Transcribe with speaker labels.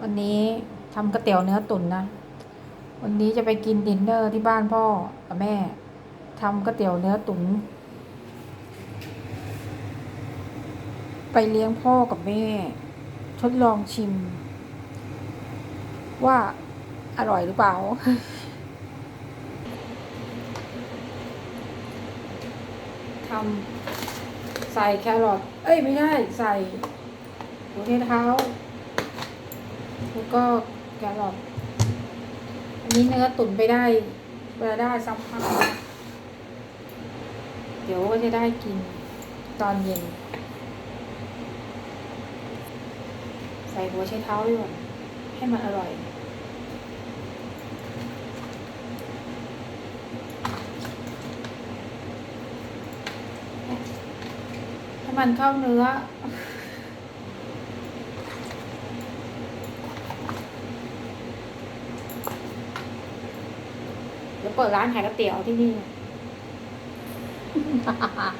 Speaker 1: วันนี้ทำก๋วยเตี๋ยวเนื้อตุ๋นนะ วันนี้จะไปกินดินเนอร์ที่บ้านพ่อกับแม่ทำก๋วยเตี๋ยวเนื้อตุ๋นไปเลี้ยงพ่อกับแม่ ทดลองชิม ว่าอร่อยหรือเปล่าทำใส่แครอทเอ้ยไม่ใช่ใส่หัวเท้า แล้วก็แครอทอันนี้เนื้อตุ๋นไปได้ไปได้สักพักเดี๋ยวก็จะได้กินตอนเย็น ใส่หัวไชเท้าด้วยให้มันอร่อยให้มันเข้าเนื้อ เดี๋ยวเปิดร้านขายก๋วยเตี๋ยวที่นี่